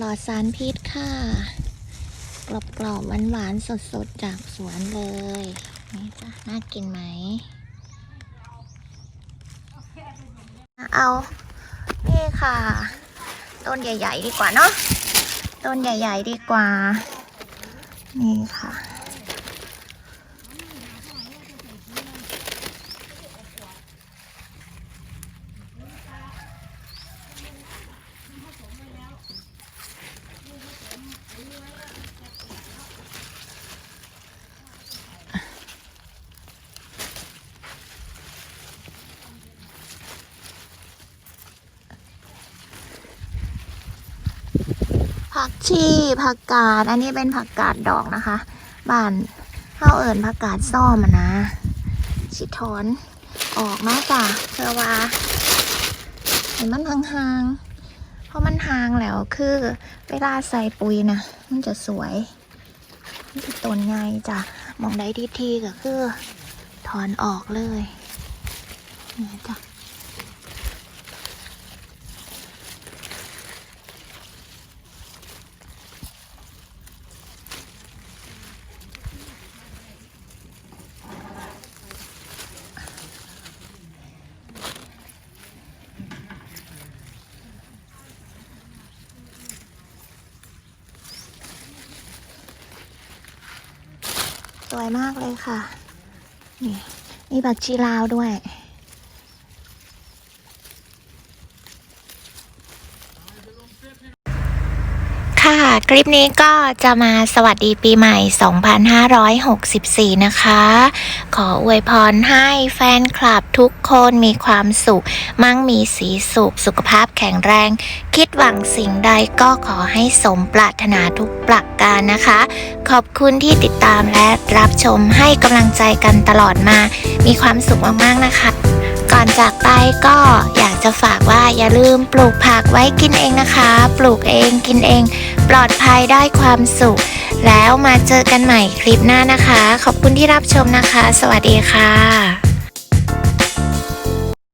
ปลอดสารพิษค่ะ กรอบกรอบหวานหวานสดสดๆจากสวนเลย นี่จ้ะน่ากินไหม เอา นี่ค่ะ ต้นใหญ่ ๆ ดีกว่าเนาะ ต้นใหญ่ ๆ ดีกว่า นี่ค่ะ ผักชีผักกาด อันนี้เป็นผักกาดดอกนะคะ บ้านเข้าเอิญผักกาดซ่อมอะนะสิถอนออกมาจ้ะเพื่อว่าเห็นมันห่างๆเพราะมันห่างแล้วคือ เวลาใส่ปุ๋ยนะมันจะสวยมันจะต้นไงจ้ะมองได้ทีทีก็คือ ถอนออกเลยนี่จ้ะ วยมากเลยค่ะ นี่มีผักชีลาวด้วย ค่ะ คลิปนี้ก็จะมาสวัสดีปีใหม่ 2564 นะคะ ขออวยพรให้แฟนคลับทุกคนมีความสุข มั่งมีสีสุข สุขภาพแข็งแรง คิดหวังสิ่งใดก็ขอให้สมปรารถนาทุกประการนะคะ ขอบคุณที่ติดตามและรับชมให้กำลังใจกันตลอดมา มีความสุขมากๆนะคะ ก่อนจากไปก็อยาก จะฝากว่าอย่าลืมปลูกผักไว้กินเองนะคะ ปลูกเองกินเอง ปลอดภัยได้ความสุข แล้วมาเจอกันใหม่คลิปหน้านะคะ ขอบคุณที่รับชมนะคะ สวัสดีค่ะ